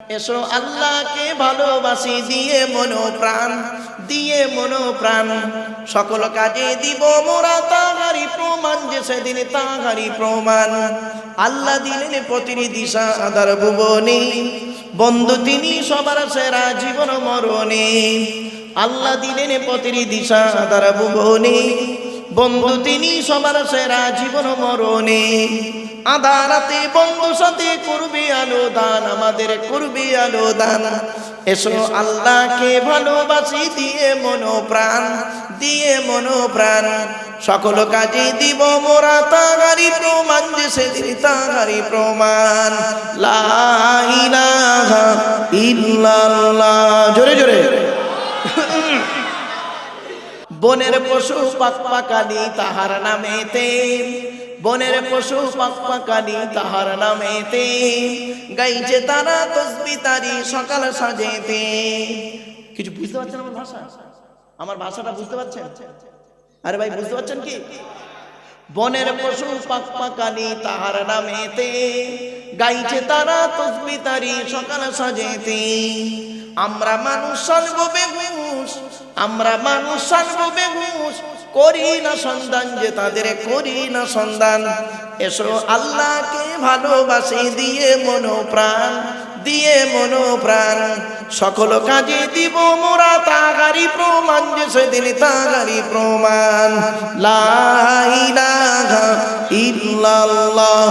এসো আল্লাহকে ভালোবাসি, দিয়ে মনো প্রাণ দিয়ে মনো প্রাণ সকল কাজে দিব মোরা তাহারি প্রমাণ যে সেদিন তাহারি প্রমাণ। আল্লাহ দিলেন প্রতিনিধি সাদার ভুবনে, বন্ধু তিনি সবার সেরা জীবন মরণে। আল্লাহ দিলেন প্রতিনিধি সাদার ভুবনে বন্ধু তিনি সবার সেরা জীবন মরণে। আদারাতে বন্ধু সাথে করবে আলো দান আমাদের করবে আলো দান এসো আল্লাহকে ভালোবাসি, দিয়ে মনো প্রাণ দিয়ে মনো প্রাণ সকল কাজে দিব মোরা তাগারি প্রমাণ যে সেদিন তাগারি প্রমাণ। লা ইলাহা ইল্লাল্লাহ। জোরে জোরে। বনের পশু পাক পাকানি তাহার নামেতে। বনের পশু পাক পাকানি তাহার নামেতে। গাইছে তারা তসবি তারি সকাল সাজেতে। কিছু বুঝতে পারছেন আমার ভাষা? আমার ভাষাটা বুঝতে পারছেন? আরে ভাই, বুঝতে পারছেন কি? বনের পশু পাক পাকানি তাহার নামেতে। গাইছে তারা তসবি তারি সকাল সাজেতে। আমরা মানুষ সালব বেহুশ আমরা মানুষ বেহুশ করি না সন্ধান যে তাদের করি না সন্ধান এসো আল্লাহকে ভালোবাসি, দিয়ে মনো প্রাণ, দিয়ে মনো প্রাণ। সকল কাজে দিব মোরা তাগারি প্রমাণ, যে সেদিন তাগারি প্রমাণ। লা ইলাহা ইল্লাল্লাহ।